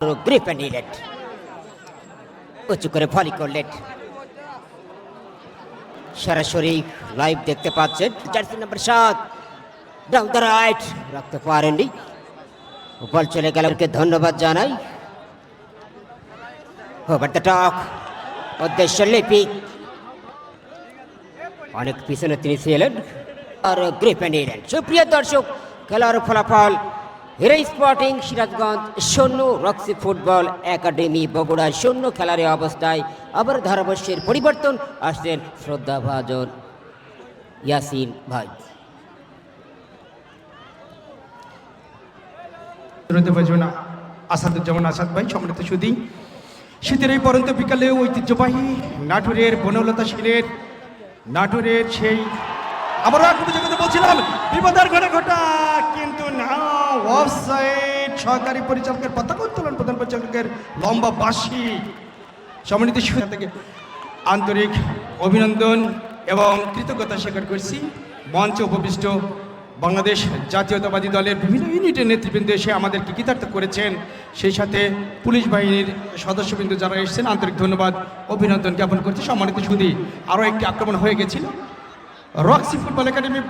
গ্রিপে নিলেন উঁচু করে ভলি করলেন সরাসরি লাইভ দেখতে পাচ্ছেন জার্সি নাম্বার সাত। ডাউন দ্য রাইট রাখতে পারেননি বল চলে গেল ওকে ধন্যবাদ জানাই। ওভার দ্য টক উদ্দেশ্য লিপি। অনেক পিছনে তিনি ছিলেন। আর গ্রিপে নিলেন সুপ্রিয় দর্শক, খেলার ফলাফল হিরো স্পোর্টিং সিরাজগঞ্জ, শূন্য রক্সি ফুটবল একাডেমি, বগুড়া শূন্য খেলার অবস্থায় আবার ধারাভাষ্যের পরিবর্তন আসছেন শ্রদ্ধাভাজন ইয়াসিন ভাই। আসাদুজ্জামান আসাদ ভাই, সম্মানিত সুদী শীতের এই পরন্ত বিকালে ঐতিহ্যবাহী নাটোরের বনলতা শিলের নাটোরের সেই আবারও জগতে বলছিলাম, বিপদের ঘটে ঘটা অফসাইড সহকারী পরিচালকের পতাকা উত্তোলন প্রধান পরিচালকের লম্বা বাসি সম্মানিত থেকে আন্তরিক অভিনন্দন এবং কৃতজ্ঞতা স্বীকার করছি। মঞ্চে উপবিষ্ট বাংলাদেশ জাতীয়তাবাদী দলের বিভিন্ন ইউনিটের নেতৃবৃন্দ এসে আমাদেরকে কৃতার্থ করেছেন। সেই সাথে পুলিশ বাহিনীর সদস্যবৃন্দ যারা এসেছেন, আন্তরিক ধন্যবাদ, অভিনন্দন জ্ঞাপন করছি। সম্মানিত সুদী আরও একটি আক্রমণ হয়ে গেছিল। Roxie football academy